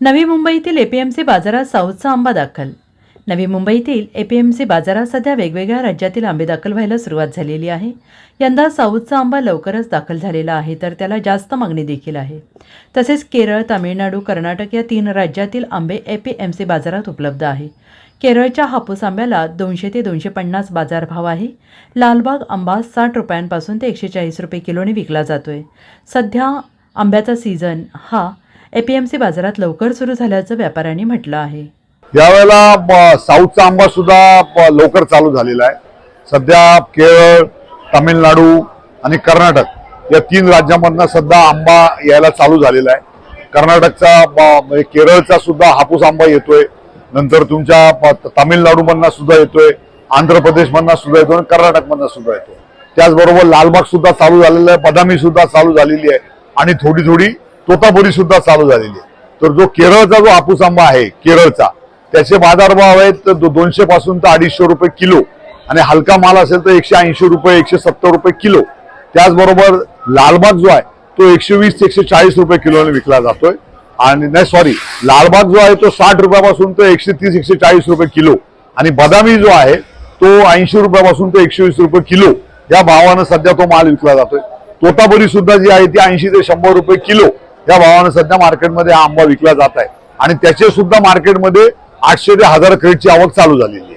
नवी मुंबईतील एपीएमसी बाजारात साऊथचा आंबा दाखल. नवी मुंबईतील एपीएमसी बाजारात सध्या वेगवेगळ्या राज्यातील आंबे दाखल व्हायला सुरुवात झालेली आहे. यंदा साऊथचा आंबा लवकरच दाखल झालेला आहे तर त्याला जास्त मागणी देखील आहे. तसेच केरळ तामिळनाडू कर्नाटक या तीन राज्यातील आंबे एपीएमसी बाजारात उपलब्ध आहे. केरळच्या हापूस आंब्याला दोनशे ते दोनशे पन्नास बाजारभाव आहे. लालबाग आंबा साठ रुपयांपासून ते एकशे चाळीस रुपये किलोने विकला जातोय. सध्या आंब्याचा सीझन हा एपीएमसी बाजारात लवकर सुरू झाल्याचं व्यापाऱ्यांनी म्हटलं आहे. यावेळेला ब- साऊथचा आंबा सुद्धा लवकर चालू झालेला आहे. सध्या केरळ तामिळनाडू आणि कर्नाटक या तीन राज्यामधनं सध्या आंबा यायला चालू झालेला आहे. कर्नाटकचा म्हणजे केरळचा सुद्धा हापूस आंबा येतोय. नंतर तुमच्या प- तामिळनाडूमधनं सुद्धा येतोय. आंध्र प्रदेशमधनं सुद्धा येतो आणि कर्नाटकमधनं सुद्धा येतो त्याचबरोबर लालबाग सुद्धा चालू झालेला आहे. बदामी सुद्धा चालू झालेली आहे. आणि थोडी थोडी तोतापुरी सुद्धा चालू झालेली आहे. तर जो केरळचा जो हापूस आंबा आहे केरळचा त्याचे बाजारभाव आहेत तर दोनशे पासून तर अडीचशे रुपये किलो. आणि हलका माल असेल तर एकशे ऐंशी रुपये एकशे सत्तर रुपये किलो. त्याचबरोबर लालबाग जो आहे तो एकशे वीस ते एकशे चाळीस रुपये किलोने विकला जातोय. आणि नाही सॉरी लालबाग जो आहे तो साठ रुपयापासून तर एकशे तीस एकशे चाळीस रुपये किलो. आणि बदामी जो आहे तो ऐंशी रुपयापासून ते एकशे वीस रुपये किलो. या भावानं सध्या तो माल विकला जातोय. तोतापुरी सुद्धा जी आहे ती ऐंशी ते शंभर रुपये किलो. या भावानं सध्या मार्केटमध्ये हा आंबा विकला जात आहे. आणि त्याचे सुद्धा मार्केटमध्ये आठशे ते हजार क्रेडची आवक चालू झालेली आहे.